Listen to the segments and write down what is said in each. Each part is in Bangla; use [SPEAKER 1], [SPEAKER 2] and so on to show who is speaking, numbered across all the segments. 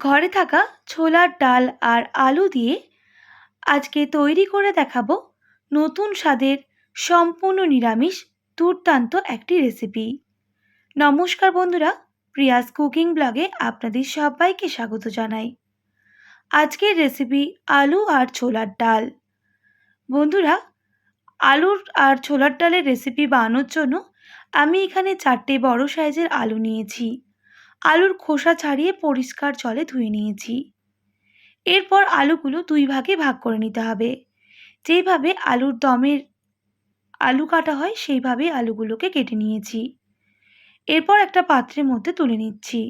[SPEAKER 1] ঘরে থাকা ছোলার ডাল আর আলু দিয়ে আজকে তৈরি করে দেখাবো নতুন স্বাদের সম্পূর্ণ নিরামিষ, দুর্দান্ত একটি রেসিপি নমস্কার বন্ধুরা, প্রিয়াস কুকিং ব্লগে আপনাদের সবাইকে স্বাগত জানাই। আজকের রেসিপি আলু আর ছোলার ডাল। বন্ধুরা, আলুর আর ছোলার ডালের রেসিপি বানানোর জন্য আমি এখানে চারটে বড় সাইজের আলু নিয়েছি। আলুর খোসা ছাড়িয়ে পরিষ্কার জলে ধুয়ে নিয়েছি। এরপর আলুগুলো দুই ভাগে ভাগ করে নিতে হবে। যেইভাবে আলুর দমের আলু কাটা হয়, সেইভাবে আলুগুলোকে কেটে নিয়েছি। এরপর একটা পাত্রের মধ্যে তুলে নিচ্ছি।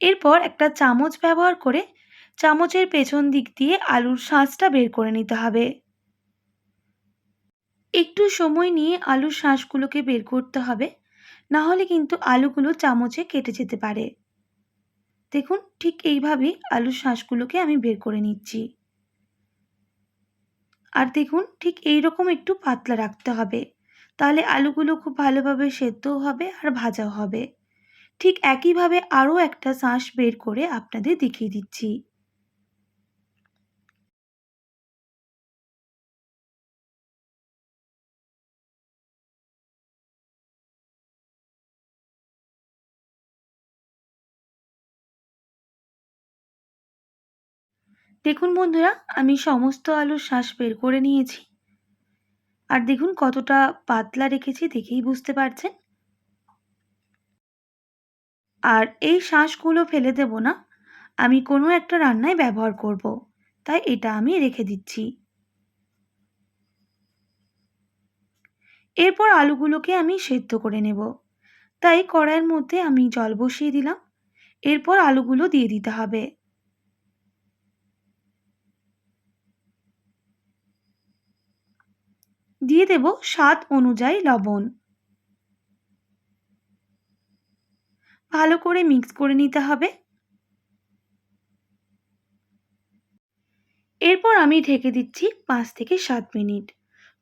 [SPEAKER 1] এরপর একটা চামচ ব্যবহার করে চামচের পেছন দিক দিয়ে আলুর শাঁসটা বের করে নিতে হবে। একটু সময় নিয়ে আলুর শাঁসগুলোকে বের করতে হবে। না হলে কিন্তু আলুগুলো চামচে কেটে যেতে পারে। দেখুন, ঠিক এইভাবেই আলুর শাঁসগুলোকে আমি বের করে নিচ্ছি। আর দেখুন, ঠিক এই রকম একটু পাতলা রাখতে হবে। তাহলে আলুগুলো খুব ভালোভাবে সেদ্ধও হবে আর ভাজাও হবে। ঠিক একইভাবে আরও একটা শাঁস বের করে আপনাদের দেখিয়ে দিচ্ছি। দেখুন বন্ধুরা, আমি সমস্ত আলুর শাঁস বের করে নিয়েছি। আর দেখুন কতটা পাতলা রেখেছি দেখেই বুঝতে পারছেন? আর এই শাঁসগুলো ফেলে দেব না, আমি কোনো একটা রান্নায় ব্যবহার করব। তাই এটা আমি রেখে দিচ্ছি। এরপর আলুগুলোকে আমি সেদ্ধ করে নেব, তাই কড়াইয়ের মধ্যে আমি জল বসিয়ে দিলাম, এরপর আলুগুলো দিয়ে দিতে হবে। দিয়ে দেব স্বাদ অনুযায়ী লবণ। ভালো করে মিক্স করে নিতে হবে। এরপর আমি ঢেকে দিচ্ছি পাঁচ থেকে সাত মিনিট।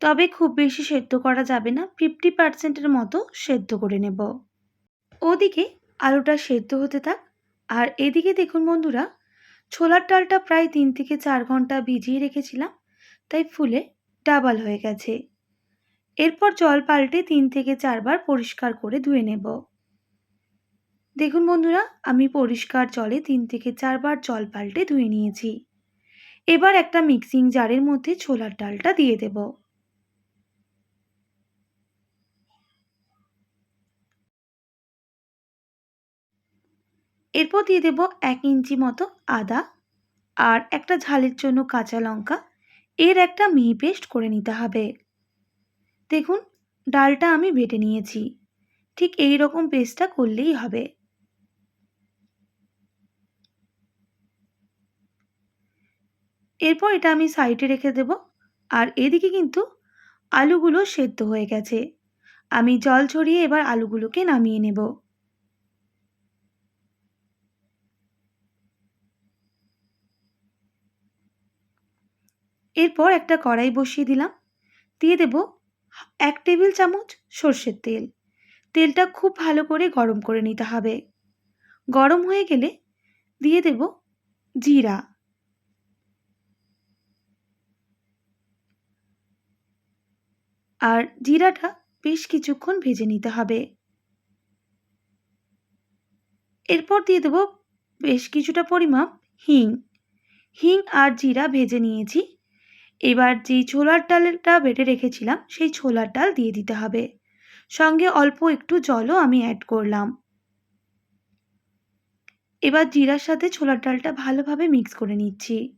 [SPEAKER 1] তবে খুব বেশি সেদ্ধ করা যাবে না, ফিফটি পার্সেন্টের মতো সেদ্ধ করে নেব। ওদিকে আলুটা সেদ্ধ হতে থাক। আর এদিকে দেখুন বন্ধুরা, ছোলার ডালটা প্রায় তিন থেকে চার ঘণ্টা ভিজিয়ে রেখেছিলাম, তাই ফুলে ডাবল হয়ে গেছে। এরপর জল পাল্টে তিন থেকে চারবার পরিষ্কার করে ধুয়ে নেব। দেখুন বন্ধুরা, আমি পরিষ্কার জলে তিন থেকে চারবার জল পাল্টে ধুয়ে নিয়েছি। এবার একটা মিক্সিং জারের মধ্যে ছোলার ডালটা দিয়ে দেব। এরপর দিয়ে দেব এক ইঞ্চি মতো আদা আর একটা ঝালের জন্য কাঁচা লঙ্কা। এর একটা মিহি পেস্ট করে নিতে হবে। দেখুন, ডালটা আমি বেটে নিয়েছি। ঠিক এই রকম পেস্টটা করলেই হবে। এরপর এটা আমি সাইডে রেখে দেব। আর এদিকে কিন্তু আলুগুলো সেদ্ধ হয়ে গেছে। আমি জল ছড়িয়ে এবার আলুগুলোকে নামিয়ে নেব। এরপর একটা কড়াই বসিয়ে দিলাম। দিয়ে দেব এক টেবিল চামচ সর্ষের তেল। তেলটা খুব ভালো করে গরম করে নিতে হবে। গরম হয়ে গেলে দিয়ে দেব জিরা। আর জিরাটা বেশ কিছুক্ষণ ভেজে নিতে হবে। এরপর দিয়ে দেব বেশ কিছুটা পরিমাপ হিং। হিং আর জিরা ভেজে নিয়েছি। এবার যেই ছোলার ডালটা বেটে রেখেছিলাম, সেই ছোলার ডাল দিয়ে দিতে হবে। সঙ্গে অল্প একটু জলও আমি অ্যাড করলাম। এবার জিরার সাথে ছোলার ডালটা ভালোভাবে মিক্স করে নিচ্ছি।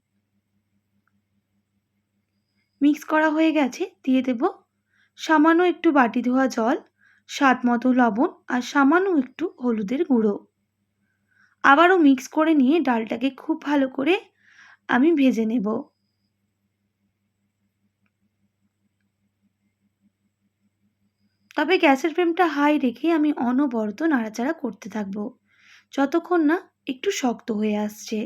[SPEAKER 1] মিক্স করা হয়ে গেছে, দিয়ে দেব সামান্য একটু বাটি ধোয়া জল, স্বাদ মতো লবণ আর সামান্য একটু হলুদের গুঁড়ো। আবারও মিক্স করে নিয়ে ডালটাকে খুব ভালো করে আমি ভেজে নেব। তবে গ্যাসের ফ্লেমটা হাই রেখে আমি অনবরত নাড়াচাড়া করতে থাকব। যতক্ষণ না একটু শক্ত হয়ে আসছে।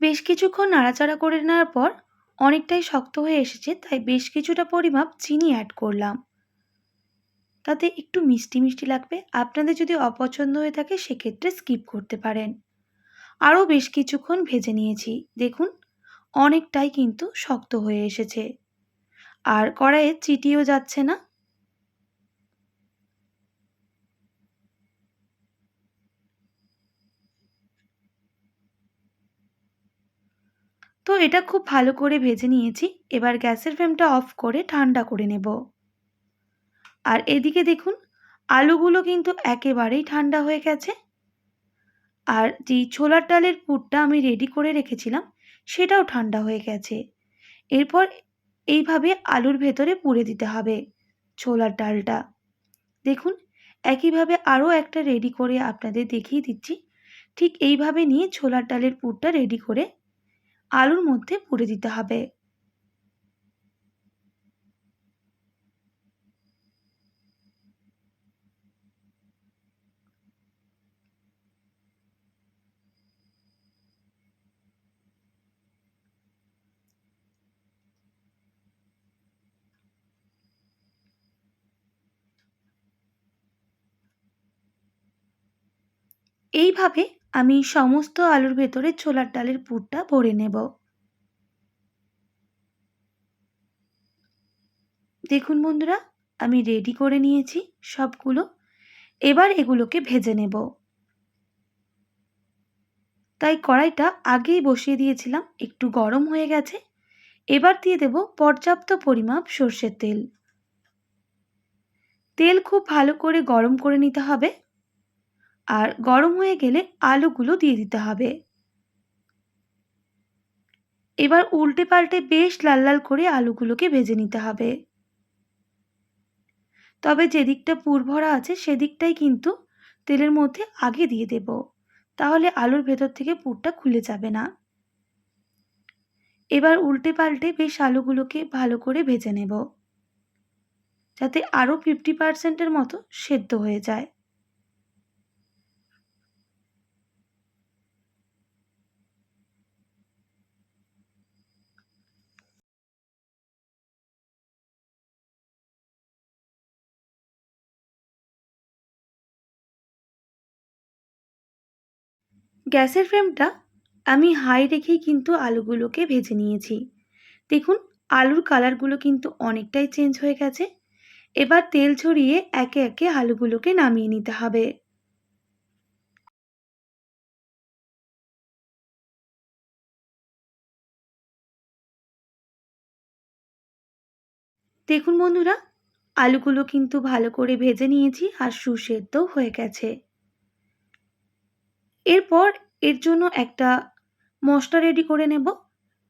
[SPEAKER 1] বেশ কিছুক্ষণ নাড়াচাড়া করে নেওয়ার পর অনেকটাই শক্ত হয়ে এসেছে, তাই বেশ কিছুটা পরিমাপ চিনি অ্যাড করলাম। তাতে একটু মিষ্টি মিষ্টি লাগবে। আপনাদের যদি অপছন্দ হয়ে থাকে, সেক্ষেত্রে স্কিপ করতে পারেন। আরও বেশ কিছুক্ষণ ভেজে নিয়েছি। দেখুন, অনেকটাই কিন্তু শক্ত হয়ে এসেছে। আর কড়াইয়ে চিটিও যাচ্ছে না। তো এটা খুব ভালো করে ভেজে নিয়েছি। এবার গ্যাসের ফ্লেমটা অফ করে ঠান্ডা করে নেব। আর এদিকে দেখুন, আলুগুলো কিন্তু একেবারেই ঠান্ডা হয়ে গেছে। আর যেই ছোলার ডালের পুরটা আমি রেডি করে রেখেছিলাম, সেটাও ঠান্ডা হয়ে গেছে। এরপর এইভাবে আলুর ভেতরে পুরে দিতে হবে ছোলার ডালটা। দেখুন, একইভাবে আরও একটা রেডি করে আপনাদের দেখিয়ে দিচ্ছি। ঠিক এইভাবে নিয়ে ছোলার ডালের পুরটা রেডি করে আলুর মধ্যে পুরে দিতে হবে। এইভাবে আমি সমস্ত আলুর ভেতরে ছোলার ডালের পুরটা ভরে নেব। দেখুন বন্ধুরা, আমি রেডি করে নিয়েছি সবগুলো। এবার এগুলোকে ভেজে নেব। তাই কড়াইটা আগেই বসিয়ে দিয়েছিলাম, একটু গরম হয়ে গেছে। এবার দিয়ে দেব পর্যাপ্ত পরিমাপ সর্ষের তেল। তেল খুব ভালো করে গরম করে নিতে হবে। আর গরম হয়ে গেলে আলুগুলো দিয়ে দিতে হবে। এবার উল্টে পাল্টে বেশ লাল লাল করে আলুগুলোকে ভেজে নিতে হবে। তবে যেদিকটা পুর ভরা আছে সেদিকটাই কিন্তু তেলের মধ্যে আগে দিয়ে দেব, তাহলে আলুর ভেতর থেকে পুরটা খুলে যাবে না। এবার উল্টে পাল্টে বেশ আলুগুলোকে ভালো করে ভেজে নেব, যাতে আরও ফিফটি পার্সেন্টের মতো সেদ্ধ হয়ে যায়। গ্যাসের ফ্লেমটা আমি হাই রেখেই কিন্তু আলুগুলোকে ভেজে নিয়েছি। দেখুন, আলুর কালারগুলো কিন্তু অনেকটাই চেঞ্জ হয়ে গেছে। এবার তেল ছড়িয়ে একে একে আলুগুলোকে নামিয়ে নিতে হবে। দেখুন বন্ধুরা, আলুগুলো কিন্তু ভালো করে ভেজে নিয়েছি আর সুসেদ্ধও হয়ে গেছে। এরপর এর জন্য একটা মশলা রেডি করে নেব।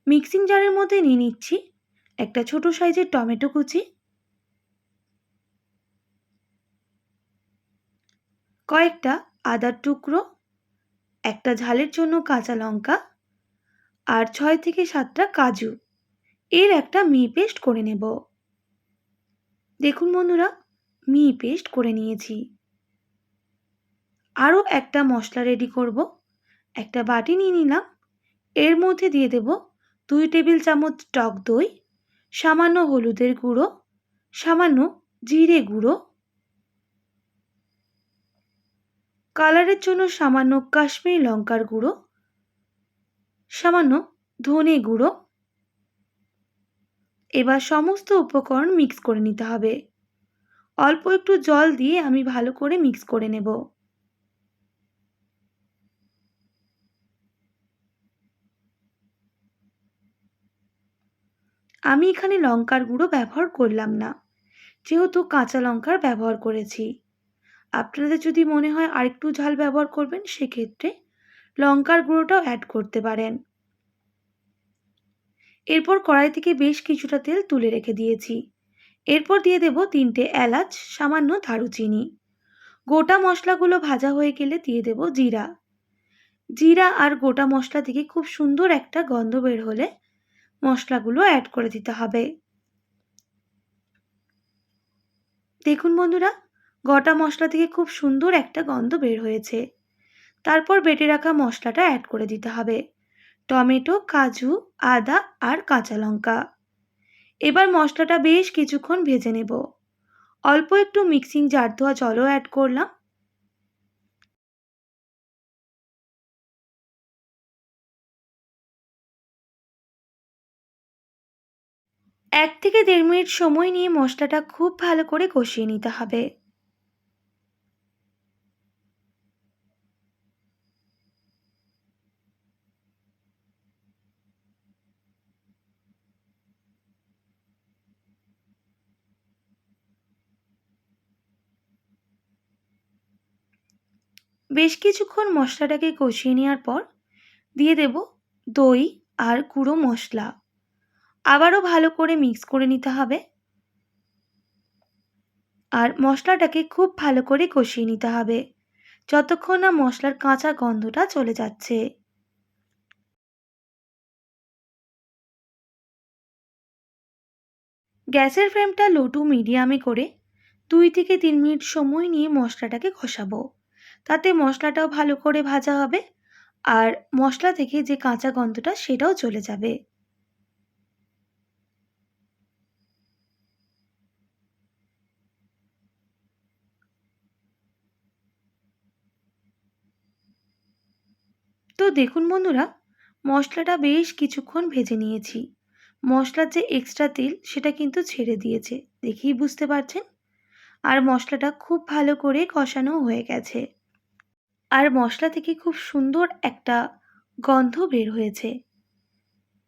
[SPEAKER 1] মিক্সিং জারের মধ্যে নিয়ে নিচ্ছি একটা ছোট সাইজের টমেটো কুচি। কয়েকটা আদার টুকরো, একটা ঝালের জন্য কাঁচা লঙ্কা আর ছয় থেকে সাতটা কাজু। এর একটা মি পেস্ট করে নেব। দেখুন বন্ধুরা মি পেস্ট করে নিয়েছি। আরও একটা মশলা রেডি করব। একটা বাটি নিয়ে নিলাম। এর মধ্যে দিয়ে দেব দুই টেবিল চামচ টক দই, সামান্য হলুদের গুঁড়ো, সামান্য জিরে গুঁড়ো। কালারের জন্য সামান্য কাশ্মীরি লঙ্কার গুঁড়ো, সামান্য ধনে গুঁড়ো। এবার সমস্ত উপকরণ মিক্স করে নিতে হবে। অল্প একটু জল দিয়ে আমি ভালো করে মিক্স করে নেব। আমি এখানে লঙ্কার গুঁড়ো ব্যবহার করলাম না। যেহেতু কাঁচা লঙ্কার ব্যবহার করেছি। আপনাদের যদি মনে হয় আরেকটু ঝাল ব্যবহার করবেন, সেক্ষেত্রে লঙ্কার গুঁড়োটাও অ্যাড করতে পারেন। এরপর কড়াই থেকে বেশ কিছুটা তেল তুলে রেখে দিয়েছি। এরপর দিয়ে দেব তিনটে এলাচ, সামান্য দারুচিনি। গোটা মশলাগুলো ভাজা হয়ে গেলে দিয়ে দেব জিরা। জিরা আর গোটা মশলা থেকে খুব সুন্দর একটা গন্ধ বের হলে মশলাগুলো অ্যাড করে দিতে হবে। দেখুন বন্ধুরা, গোটা মশলা থেকে খুব সুন্দর একটা গন্ধ বের হয়েছে। তারপর বেটে রাখা মশলাটা অ্যাড করে দিতে হবে। টমেটো, কাজু, আদা আর কাঁচা লঙ্কা। এবার মশলাটা বেশ কিছুক্ষণ ভেজে নেব। অল্প একটু মিক্সিং জার ধোয়া জলও অ্যাড করলাম। এক থেকে দেড় মিনিট সময় নিয়ে মশলাটা খুব ভালো করে কষিয়ে নিতে হবে। বেশ কিছুক্ষণ মশলাটাকে কষিয়ে নেওয়ার পর দিয়ে দেব দই আর গুঁড়ো মশলা। আবারও ভালো করে মিক্স করে নিতে হবে। আর মশলাটাকে খুব ভালো করে কষিয়ে নিতে হবে। যতক্ষণ না মশলার কাঁচা গন্ধটা চলে যাচ্ছে। গ্যাসের ফ্লেমটা লো টু মিডিয়ামে করে দুই থেকে তিন মিনিট সময় নিয়ে মশলাটাকে কষাবো। তাতে মশলাটাও ভালো করে ভাজা হবে আর মশলা থেকে যে কাঁচা গন্ধটা সেটাও চলে যাবে তো দেখুন বন্ধুরা, মশলাটা বেশ কিছুক্ষণ ভেজে নিয়েছি। মশলার যে এক্সট্রা তেল, সেটা কিন্তু ছেড়ে দিয়েছে, দেখেই বুঝতে পারছেন? আর মশলাটা খুব ভালো করে কষানো হয়ে গেছে। আর মশলা থেকে খুব সুন্দর একটা গন্ধ বের হয়েছে।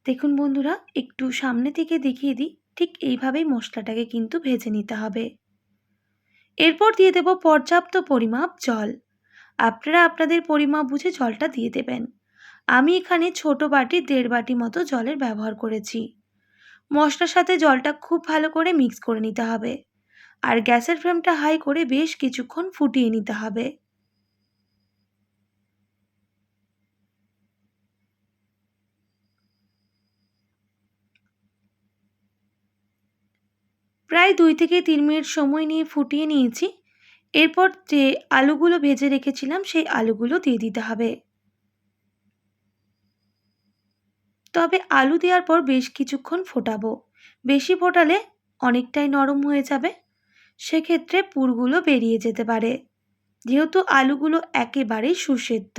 [SPEAKER 1] দেখুন বন্ধুরা, একটু সামনে থেকে দেখিয়ে দিই, ঠিক এইভাবেই মশলাটাকে কিন্তু ভেজে নিতে হবে। এরপর দিয়ে দেব পর্যাপ্ত পরিমাপ জল। আপনারা আপনাদের পরিমাপ বুঝে জলটা দিয়ে দেবেন। আমি এখানে ছোট বাটি, দেড় বাটি মতো জলের ব্যবহার করেছি। মশলার সাথে জলটা খুব ভালো করে মিক্স করে নিতে হবে। আর গ্যাসের ফ্লেমটা হাই করে বেশ কিছুক্ষণ ফুটিয়ে নিতে হবে। প্রায় দুই থেকে তিন মিনিট সময় নিয়ে ফুটিয়ে নিয়েছি। এরপর যে আলুগুলো ভেজে রেখেছিলাম, সেই আলুগুলো দিয়ে দিতে হবে। তবে আলু দেওয়ার পর বেশ কিছুক্ষণ ফোটাবো। বেশি ফোটালে অনেকটাই নরম হয়ে যাবে। সেক্ষেত্রে পুরগুলো বেরিয়ে যেতে পারে। যেহেতু আলুগুলো একেবারেই সুসেদ্ধ।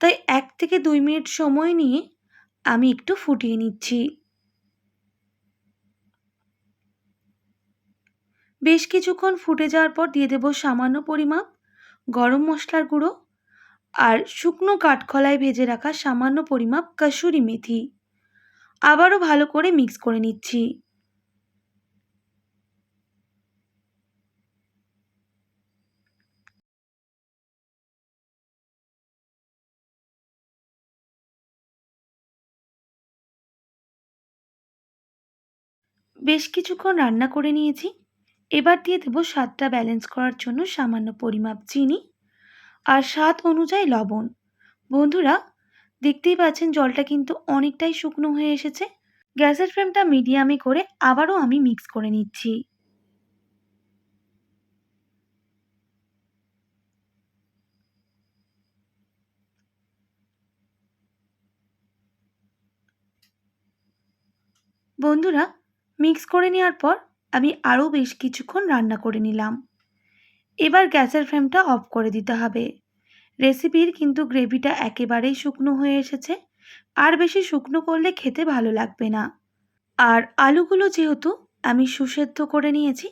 [SPEAKER 1] তাই এক থেকে দুই মিনিট সময় নিয়ে আমি একটু ফুটিয়ে নিচ্ছি। বেশ কিছুক্ষণ ফুটে যাওয়ার পর দিয়ে দেব সামান্য পরিমাপ, গরম মশলার গুঁড়ো আর শুকনো কাঠখলায় ভেজে রাখা সামান্য পরিমাপ কাসুরি মেথি। আবারও ভালো করে মিক্স করে নিচ্ছি। বেশ কিছুক্ষণ রান্না করে নিয়েছি। এবার দিয়ে দেবো স্বাদটা ব্যালেন্স করার জন্য সামান্য পরিমাপ চিনি। আর স্বাদ অনুযায়ী লবণ। বন্ধুরা, দেখতেই পাচ্ছেন জলটা কিন্তু অনেকটাই শুকনো হয়ে এসেছে। গ্যাসের ফ্লেমটা মিডিয়ামে করে আবারও আমি মিক্স করে নিচ্ছি। বন্ধুরা, মিক্স করে নেওয়ার পর আমি আরও বেশ কিছুক্ষণ রান্না করে নিলাম। এবার গ্যাসের ফ্লেমটা অফ করে দিতে হবে। রেসিপির কিন্তু গ্রেভিটা একেবারেই শুকনো হয়ে এসেছে। আর বেশি শুকনো করলে খেতে ভালো লাগবে না। আর আলুগুলো যেহেতু আমি সুসেদ্ধ করে নিয়েছি,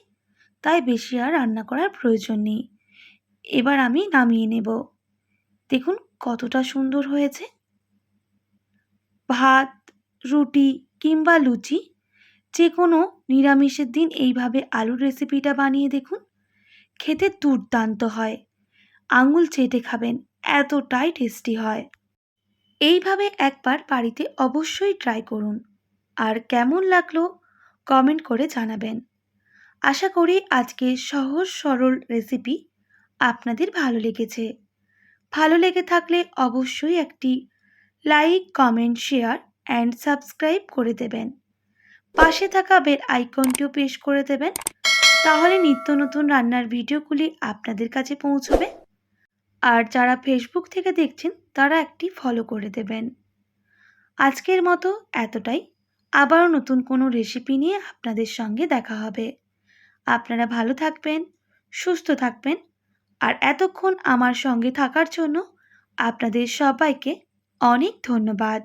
[SPEAKER 1] তাই বেশি আর রান্না করার প্রয়োজন নেই। এবার আমি নামিয়ে নেব। দেখুন কতটা সুন্দর হয়েছে। ভাত, রুটি কিংবা লুচি যে কোনো নিরামিষের দিন এইভাবে আলুর রেসিপিটা বানিয়ে দেখুন। খেতে দুর্দান্ত হয়। আঙুল চেটে খাবেন, এতটাই টেস্টি হয়। এইভাবে একবার বাড়িতে অবশ্যই ট্রাই করুন। আর কেমন লাগল কমেন্ট করে জানাবেন। আশা করি আজকে সহজ সরল রেসিপি আপনাদের ভালো লেগেছে। ভালো লেগে থাকলে অবশ্যই একটি like comment share and subscribe করে দেবেন। পাশে থাকা বেল আইকনটিও পেশ করে দেবেন। তাহলে নিত্য নতুন রান্নার ভিডিওগুলি আপনাদের কাছে পৌঁছবে। আর যারা ফেসবুক থেকে দেখছেন, তারা একটি ফলো করে দেবেন। আজকের মতো এতটাই। আবারও নতুন কোনো রেসিপি নিয়ে আপনাদের সঙ্গে দেখা হবে। আপনারা ভালো থাকবেন, সুস্থ থাকবেন, আর এতক্ষণ আমার সঙ্গে থাকার জন্য আপনাদের সবাইকে অনেক ধন্যবাদ।